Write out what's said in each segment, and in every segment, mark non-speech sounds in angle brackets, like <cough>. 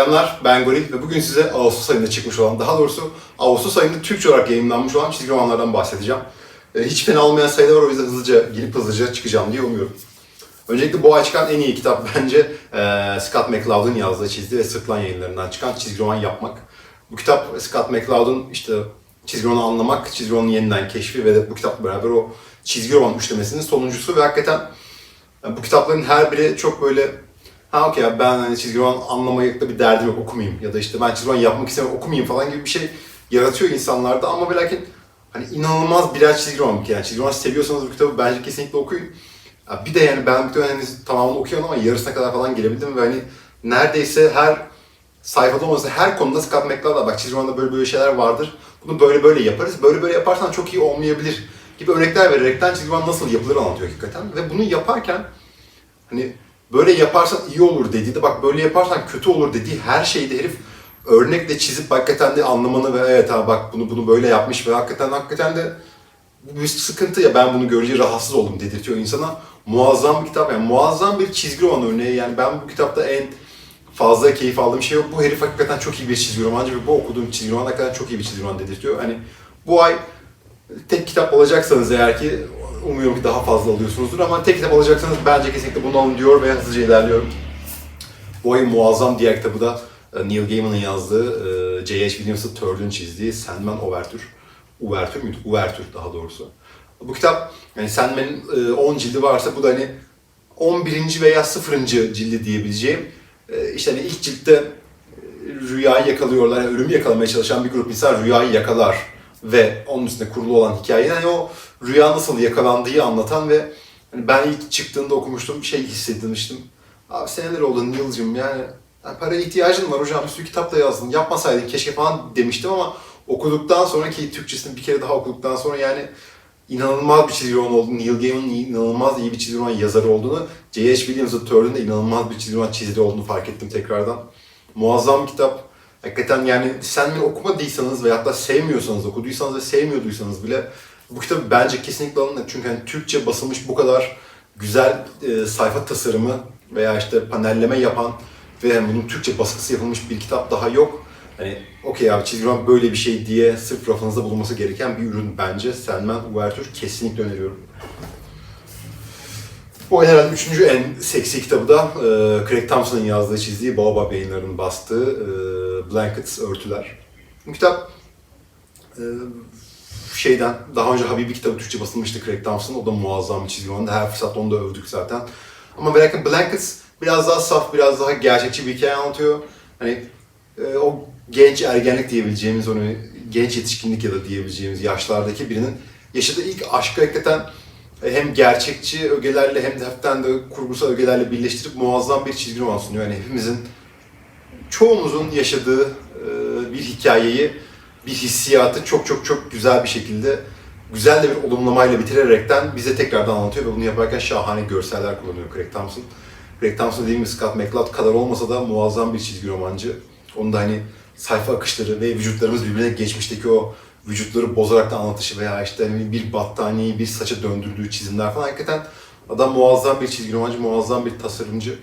Selamlar, ben Goril ve bugün size Ağustos ayında çıkmış olan, daha doğrusu Ağustos ayında Türkçe olarak yayınlanmış olan çizgi romanlardan bahsedeceğim. Ee, hiç fena olmayan sayılar var o yüzden hızlıca girip hızlıca çıkacağım diye umuyorum. Öncelikle bu ay çıkan en iyi kitap <laughs> bence e, Scott McCloud'un yazdığı, çizdiği ve Sırtlan yayınlarından çıkan çizgi roman yapmak. Bu kitap Scott McCloud'un işte çizgi romanı anlamak, çizgi romanın yeniden keşfi ve de bu kitapla beraber o çizgi roman üçlemesinin sonuncusu ve hakikaten yani bu kitapların her biri çok böyle ha okey ben hani çizgi roman anlamakta bir derdim yok okumayayım ya da işte ben çizgi roman yapmak istemiyorum okumayayım falan gibi bir şey yaratıyor insanlarda ama ve lakin hani inanılmaz birer çizgi roman kere. Yani çizgi roman seviyorsanız bu kitabı bence kesinlikle okuyun. Bir de yani ben bir hani tamamını okuyorum ama yarısına kadar falan gelebildim ve hani neredeyse her sayfada olmasa her konuda Scott McCloud'a bak çizgi romanda böyle böyle şeyler vardır. Bunu böyle böyle yaparız. Böyle böyle yaparsan çok iyi olmayabilir gibi örnekler vererekten çizgi roman nasıl yapılır anlatıyor hakikaten. Ve bunu yaparken hani böyle yaparsan iyi olur dediği de bak böyle yaparsan kötü olur dediği her şeyi de herif örnekle çizip hakikaten de anlamanı ve evet ha bak bunu bunu böyle yapmış ve hakikaten hakikaten de bu bir sıkıntı ya ben bunu görünce rahatsız oldum dedirtiyor insana. Muazzam bir kitap yani muazzam bir çizgi roman örneği yani ben bu kitapta en fazla keyif aldığım şey yok. Bu herif hakikaten çok iyi bir çizgi romancı ve bu okuduğum çizgi roman hakikaten çok iyi bir çizgi roman dedirtiyor. Hani bu ay tek kitap alacaksanız eğer ki umuyorum ki daha fazla alıyorsunuzdur ama tek kitap alacaksanız bence kesinlikle bunu alın diyor ve hızlıca ilerliyorum. Bu ayın muazzam diğer kitabı da e, Neil Gaiman'ın yazdığı, e, J.H. Williams'ın Third'ün çizdiği Sandman Overture. Uvertür müydü? Uvertür daha doğrusu. Bu kitap, yani Sandman'in e, 10 cildi varsa bu da hani 11. veya 0. cildi diyebileceğim. E, işte hani ilk ciltte e, rüyayı yakalıyorlar, yani ölümü yakalamaya çalışan bir grup insan rüyayı yakalar ve onun üstüne kurulu olan hikaye. Yani o rüya nasıl yakalandığı anlatan ve hani ben ilk çıktığında okumuştum, şey hissetmiştim. Abi seneler oldu Neil'cim yani, yani paraya ihtiyacın var hocam bir sürü kitap da yazdın yapmasaydın keşke falan demiştim ama okuduktan sonra ki Türkçesini bir kere daha okuduktan sonra yani inanılmaz bir çizgi roman olduğunu, Neil Gaiman'ın inanılmaz iyi bir çizgi roman yazarı olduğunu, J.H. Williams'ın Third'ün de inanılmaz bir çizgi roman çizeri olduğunu fark ettim tekrardan. Muazzam bir kitap. Hakikaten yani Sandman okumadıysanız veya hatta sevmiyorsanız, okuduysanız ve sevmiyorduysanız bile bu kitabı bence kesinlikle alın. Çünkü hani Türkçe basılmış bu kadar güzel e, sayfa tasarımı veya işte panelleme yapan ve yani bunun Türkçe baskısı yapılmış bir kitap daha yok. Hani okey abi çizgi roman böyle bir şey diye sırf rafınızda bulunması gereken bir ürün bence. Sandman Overture kesinlikle öneriyorum. Bu herhalde üçüncü en seksi kitabı da e, Craig Thompson'ın yazdığı, çizdiği Baobab yayınlarının bastığı e, Blankets, Örtüler. Bu kitap e, şeyden, daha önce Habibi kitabı Türkçe basılmıştı Craig Thompson. O da muazzam bir çizgi romandı. Her fırsatta onu da övdük zaten. Ama Black Blankets biraz daha saf, biraz daha gerçekçi bir hikaye anlatıyor. Hani e, o genç ergenlik diyebileceğimiz, onu genç yetişkinlik ya da diyebileceğimiz yaşlardaki birinin yaşadığı ilk aşkı hakikaten e, hem gerçekçi ögelerle hem de hafiften de kurgusal ögelerle birleştirip muazzam bir çizgi roman sunuyor. Yani hepimizin, çoğumuzun yaşadığı e, bir hikayeyi, bir hissiyatı çok çok çok güzel bir şekilde, güzel de bir olumlamayla bitirerekten bize tekrardan anlatıyor ve bunu yaparken şahane görseller kullanıyor Craig Thompson. Craig Thompson dediğim gibi Scott McCloud kadar olmasa da muazzam bir çizgi romancı. Onun da hani sayfa akışları ve vücutlarımız birbirine geçmişteki o vücutları bozarak da anlatışı veya işte hani bir battaniyeyi bir saça döndürdüğü çizimler falan hakikaten adam muazzam bir çizgi romancı, muazzam bir tasarımcı.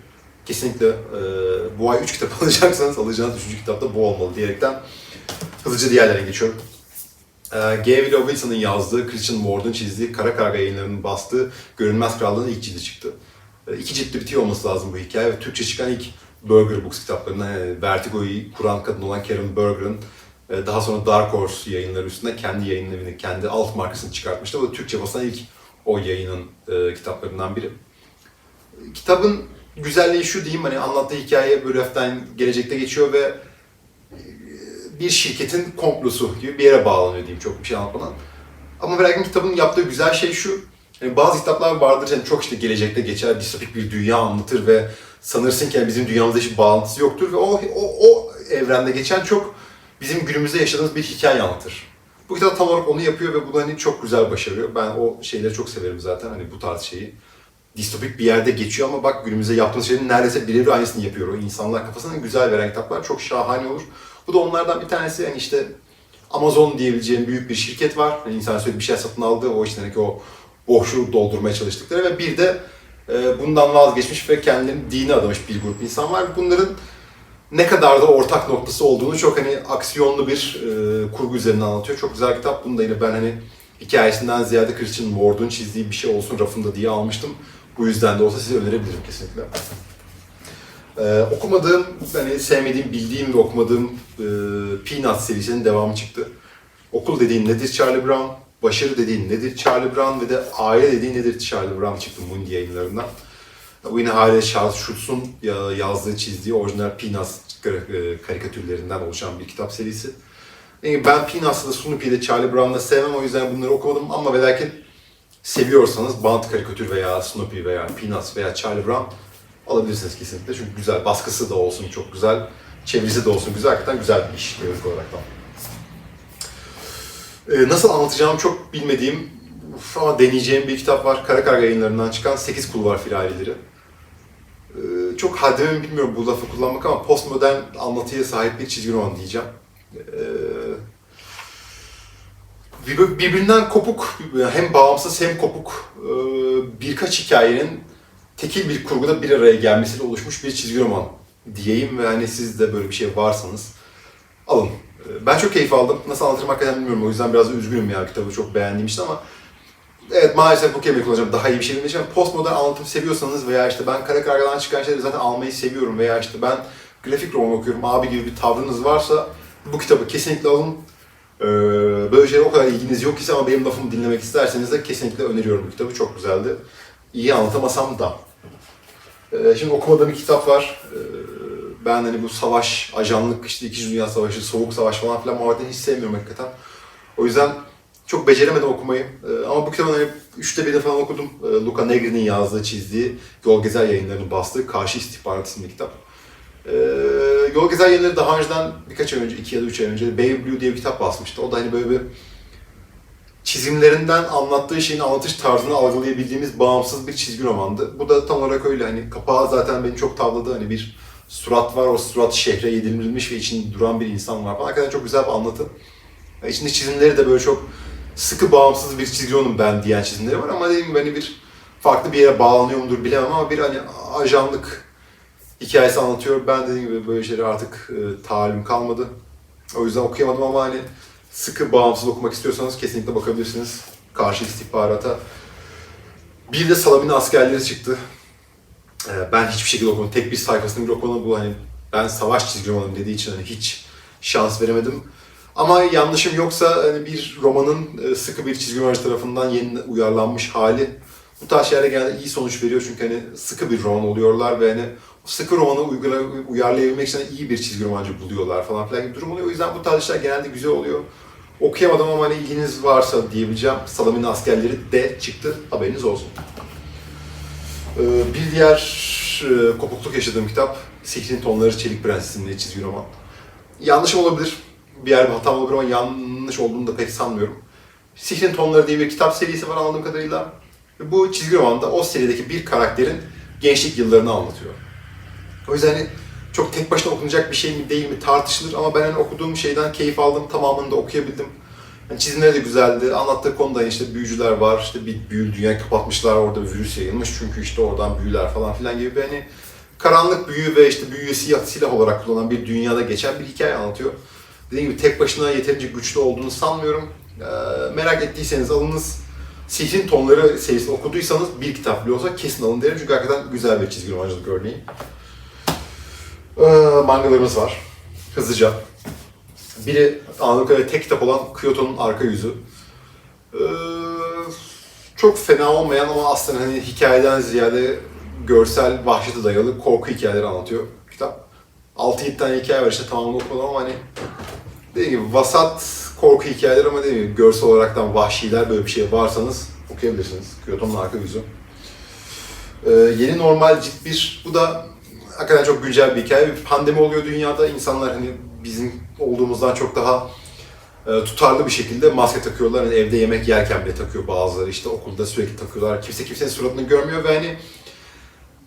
Kesinlikle e, bu ay 3 kitap <laughs> alacaksanız alacağınız 3. kitap da bu olmalı diyerekten hızlıca diğerlerine geçiyorum. E, G. Willow Wilson'ın yazdığı, Christian Ward'un çizdiği, Kara Karga yayınlarının bastığı Görünmez Krallığı'nın ilk cildi çıktı. E, iki ciltli bitiyor olması lazım bu hikaye ve Türkçe çıkan ilk Burger Books kitaplarından yani Vertigo'yu kuran kadın olan Karen Berger'ın e, daha sonra Dark Horse yayınları üstünde kendi yayın evini, kendi alt markasını çıkartmıştı. Da Türkçe basılan ilk o yayının e, kitaplarından biri. Kitabın güzelliği şu diyeyim hani anlattığı hikaye böyle hafiften gelecekte geçiyor ve e, bir şirketin komplosu gibi bir yere bağlanıyor diyeyim çok bir şey anlatmadan. Ama belki kitabın yaptığı güzel şey şu, yani bazı kitaplar vardır yani çok işte gelecekte geçer, distopik bir dünya anlatır ve sanırsın ki yani bizim dünyamızda hiçbir bağlantısı yoktur ve o, o, o evrende geçen çok bizim günümüzde yaşadığımız bir hikaye anlatır. Bu kitap tam olarak onu yapıyor ve bunu hani çok güzel başarıyor. Ben o şeyleri çok severim zaten hani bu tarz şeyi. Distopik bir yerde geçiyor ama bak günümüzde yaptığımız şeyin neredeyse birebir aynısını yapıyor. O insanlar kafasına güzel veren kitaplar çok şahane olur. Bu da onlardan bir tanesi yani işte Amazon diyebileceğim büyük bir şirket var. Yani insan sürekli bir şey satın aldığı o içindeki o boşluğu doldurmaya çalıştıkları ve bir de e, bundan vazgeçmiş ve kendilerini dine adamış bir grup insan var. Bunların ne kadar da ortak noktası olduğunu çok hani aksiyonlu bir e, kurgu üzerinden anlatıyor. Çok güzel kitap. Bunu da yine ben hani hikayesinden ziyade Christian Ward'un çizdiği bir şey olsun rafında diye almıştım. Bu yüzden de olsa size önerebilirim kesinlikle. Ee, okumadığım, hani sevmediğim, bildiğim ve okumadığım e, Peanuts serisinin devamı çıktı. Okul dediğin nedir Charlie Brown? Başarı dediğin nedir Charlie Brown? Ve de aile dediğin nedir Charlie Brown çıktı Mundi yayınlarından. Bu yine hala Charles Schultz'un ya- yazdığı, çizdiği orijinal Peanuts e, karikatürlerinden oluşan bir kitap serisi. Yani ben Peanuts'la Snoopy'de Charlie Brown'la sevmem o yüzden bunları okumadım ama ve lakin seviyorsanız bant karikatür veya Snoopy veya Peanuts veya Charlie Brown alabilirsiniz kesinlikle. Çünkü güzel, baskısı da olsun çok güzel, çevirisi de olsun güzel, hakikaten güzel bir iş teorik olarak da. Ee, nasıl anlatacağımı çok bilmediğim uf, ama deneyeceğim bir kitap var. Kara Karga yayınlarından çıkan 8 Kulvar Firarileri. Ee, çok haddimi bilmiyorum bu lafı kullanmak ama postmodern anlatıya sahip bir çizgi roman diyeceğim. Ee, birbirinden kopuk, hem bağımsız hem kopuk e, birkaç hikayenin tekil bir kurguda bir araya gelmesiyle oluşmuş bir çizgi roman diyeyim ve hani siz de böyle bir şey varsanız alın. Ee, Ben çok keyif aldım. Nasıl anlatırım hakikaten bilmiyorum. O yüzden biraz üzgünüm ya kitabı çok beğendiğim için ama Evet maalesef bu kelimeyi kullanacağım. Daha iyi bir şey bilmeyeceğim. Postmodern anlatım seviyorsanız veya işte ben kara kargadan çıkan şeyleri zaten almayı seviyorum veya işte ben grafik roman okuyorum abi gibi bir tavrınız varsa bu kitabı kesinlikle alın. Ee, böyle şeylere o kadar ilginiz yok ise ama benim lafımı dinlemek isterseniz de kesinlikle öneriyorum bu kitabı. Çok güzeldi. İyi anlatamasam da. Ee, şimdi okumadığım bir kitap var. Ee, ben hani bu savaş, ajanlık, işte İkinci Dünya Savaşı, Soğuk Savaş falan filan muhabbetini hiç sevmiyorum hakikaten. O yüzden çok beceremedim okumayı. Ee, ama bu kitabın hani üçte birini falan okudum. Ee, Luca Negri'nin yazdığı, çizdiği, Yol Gezer yayınlarının bastığı Karşı İstihbarat isimli kitap. Ee, Yol Gezer yayınları daha önceden birkaç ay önce, iki ya da üç ay önce Baby Blue diye bir kitap basmıştı. O da hani böyle bir çizimlerinden anlattığı şeyin anlatış tarzını algılayabildiğimiz bağımsız bir çizgi romandı. Bu da tam olarak öyle. Hani kapağı zaten beni çok tavladı. Hani bir surat var, o surat şehre yedirilmiş ve içinde duran bir insan var falan. Hakikaten çok güzel bir anlatı. Ya İçinde çizimleri de böyle çok sıkı bağımsız bir çizgi roman ben diyen çizimleri var ama dediğim gibi hani bir farklı bir yere bağlanıyor mudur bilemem ama bir hani ajanlık hikayesi anlatıyor. Ben dediğim gibi böyle şeylere artık e, tahammülüm kalmadı. O yüzden okuyamadım ama hani sıkı bağımsız okumak istiyorsanız kesinlikle bakabilirsiniz. Karşı istihbarata. Bir de Salamina askerleri çıktı. Ee, Ben hiçbir şekilde okumadım. Tek bir sayfasını bile okumadım. Bu hani ben savaş çizgi romanım dediği için hani hiç şans veremedim. Ama yanlışım yoksa hani bir romanın e, sıkı bir çizgi romancı tarafından yeni uyarlanmış hali bu tarz şeylere genelde iyi sonuç veriyor çünkü hani sıkı bir roman oluyorlar ve hani sıkı romanı uygula, uyarlayabilmek için iyi bir çizgi romancı buluyorlar falan filan gibi durum oluyor. O yüzden bu tarz işler genelde güzel oluyor. Okuyamadım ama hani ilginiz varsa diyebileceğim Salamina askerleri de çıktı. Haberiniz olsun. Ee, bir diğer e, kopukluk yaşadığım kitap Sihrin Tonları Çelik Prens isimli çizgi roman. Yanlışım olabilir. Bir yer bir hatam olabilir ama yanlış olduğunu da pek sanmıyorum. Sihrin Tonları diye bir kitap serisi var anladığım kadarıyla. Bu çizgi romanda o serideki bir karakterin gençlik yıllarını anlatıyor. O yüzden hani çok tek başına okunacak bir şey mi değil mi tartışılır ama ben hani okuduğum şeyden keyif aldım, tamamını da okuyabildim. Yani çizimleri de güzeldi. Anlattığı konuda işte büyücüler var, işte bir büyülü dünyayı kapatmışlar, orada bir virüs yayılmış çünkü işte oradan büyüler falan filan gibi bir hani karanlık büyü ve işte büyüyü silah olarak kullanan bir dünyada geçen bir hikaye anlatıyor. Dediğim gibi tek başına yeterince güçlü olduğunu sanmıyorum. Ee, merak ettiyseniz alınız. Sihrin Tonları serisini okuduysanız bir kitap bile olsa kesin alın derim çünkü hakikaten güzel bir çizgi romancılık örneği. Ee, mangalarımız var. Hızlıca. Biri anladığım kadarıyla tek kitap olan Kyoto'nun arka yüzü. Ee, çok fena olmayan ama aslında hani hikayeden ziyade görsel vahşete dayalı korku hikayeleri anlatıyor kitap. 6-7 tane hikaye var işte tamamını okumadım ama hani dediğim gibi vasat korku hikayeleri ama dediğim gibi görsel olaraktan vahşiler böyle bir şey varsanız okuyabilirsiniz. Kyoto'nun arka yüzü. Ee, yeni normal cilt bir, bu da hakikaten çok güncel bir hikaye. Bir pandemi oluyor dünyada. İnsanlar hani bizim olduğumuzdan çok daha e, tutarlı bir şekilde maske takıyorlar. Hani evde yemek yerken bile takıyor bazıları. işte okulda sürekli takıyorlar. Kimse kimsenin suratını görmüyor ve hani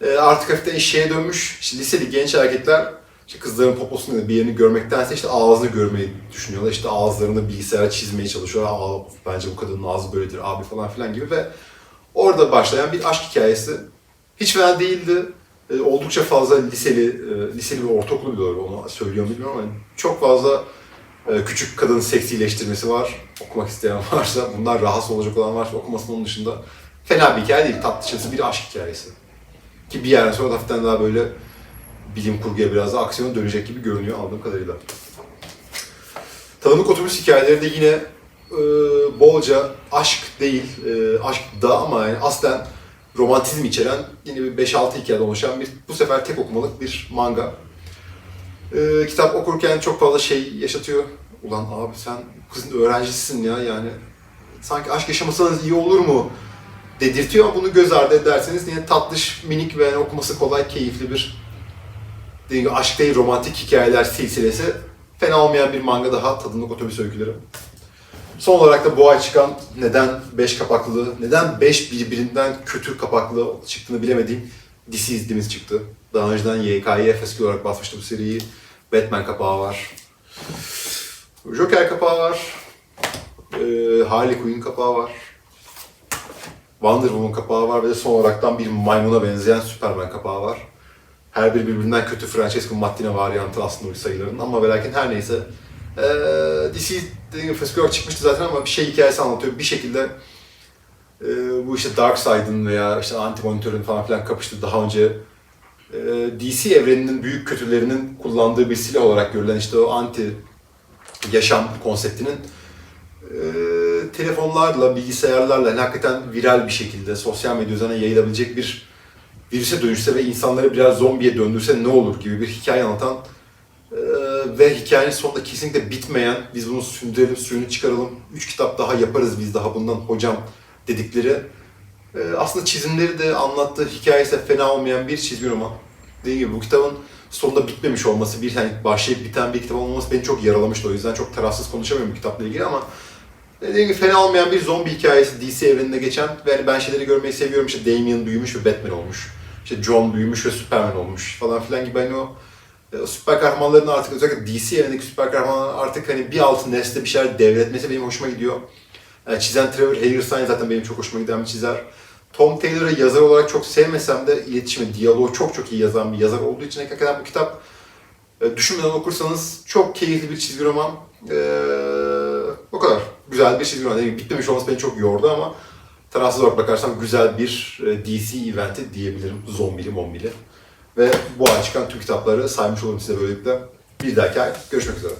e, artık hafiften eşeğe dönmüş. İşte liseli genç erkekler işte kızların poposunu bir yerini görmektense işte ağzını görmeyi düşünüyorlar. İşte ağızlarını bilgisayara çizmeye çalışıyorlar. Aa, bence bu kadının ağzı böyledir abi falan filan gibi ve orada başlayan bir aşk hikayesi. Hiç fena değildi. E, oldukça fazla liseli, e, liseli ve ortaokulu bile olur onu söylüyorum bilmiyorum ama çok fazla e, küçük kadın seksileştirmesi var. Okumak isteyen <laughs> varsa, bunlar rahatsız olacak olan varsa okumasının onun dışında fena bir hikaye değil. Tatlı çılsı bir aşk hikayesi. Ki bir yerden sonra da hafiften daha böyle bilim kurguya biraz da aksiyona dönecek gibi görünüyor anladığım kadarıyla. Tanıdık otobüs hikayeleri de yine e, bolca aşk değil, e, aşk da ama yani aslen romantizm içeren yine bir 5-6 hikayeden oluşan bir bu sefer tek okumalık bir manga. E, kitap okurken çok fazla şey yaşatıyor. Ulan abi sen kızın öğrencisisin ya yani sanki aşk yaşamasanız iyi olur mu dedirtiyor ama bunu göz ardı ederseniz yine tatlış, minik ve okuması kolay, keyifli bir dediğim gibi aşk değil romantik hikayeler silsilesi fena olmayan bir manga daha tadımlık otobüs öyküleri. Son olarak da bu ay çıkan neden 5 kapaklı, neden 5 birbirinden kötü kapaklı çıktığını bilemediğim DC izlediğimiz çıktı. Daha önceden YK'ye eski olarak basmıştı bu seriyi. Batman kapağı var. Joker kapağı var. Ee, Harley Quinn kapağı var. Wonder Woman kapağı var ve de son olaraktan bir maymuna benzeyen Superman kapağı var. Her biri birbirinden kötü Francesco Mattina varyantı aslında o sayıların ama ve lakin her neyse. Ee, DC dediğim Fast çıkmıştı zaten ama bir şey hikayesi anlatıyor. Bir şekilde e, bu işte Darkseid'in veya işte Anti-Monitor'ın falan filan kapıştığı daha önce e, DC evreninin büyük kötülerinin kullandığı bir silah olarak görülen işte o anti yaşam konseptinin e, telefonlarla, bilgisayarlarla yani hakikaten viral bir şekilde sosyal medya üzerine yayılabilecek bir virüse dönüşse ve insanları biraz zombiye döndürse ne olur gibi bir hikaye anlatan ve hikayenin sonunda kesinlikle bitmeyen, biz bunu sündürelim, suyunu çıkaralım, üç kitap daha yaparız biz daha bundan hocam dedikleri e, aslında çizimleri de anlattığı hikayesi de fena olmayan bir çizgi roman. Dediğim gibi bu kitabın sonunda bitmemiş olması, bir yani başlayıp biten bir kitap olmaması beni çok yaralamıştı. O yüzden çok tarafsız konuşamıyorum bu kitapla ilgili ama dediğim gibi fena olmayan bir zombi hikayesi DC evreninde geçen ve hani ben şeyleri görmeyi seviyorum. İşte Damian büyümüş ve Batman olmuş. İşte John büyümüş ve Superman olmuş falan filan gibi hani e, o süper kahramanların artık özellikle DC evrenindeki süper kahramanların artık hani bir altı nesle bir şeyler devretmesi benim hoşuma gidiyor. Yani çizen Trevor Hagerstein zaten benim çok hoşuma giden bir çizer. Tom Taylor'ı yazar olarak çok sevmesem de iletişimi, diyaloğu çok çok iyi yazan bir yazar olduğu için hakikaten bu kitap e, düşünmeden okursanız çok keyifli bir çizgi roman. Ee, o kadar. Güzel bir çizgi roman. Yani bitmemiş olması beni çok yordu ama tarafsız olarak bakarsam güzel bir e, DC eventi diyebilirim. Zombili mombili. Ve bu ay çıkan tüm kitapları saymış olurum size böylelikle. Bir dahaki ay görüşmek üzere.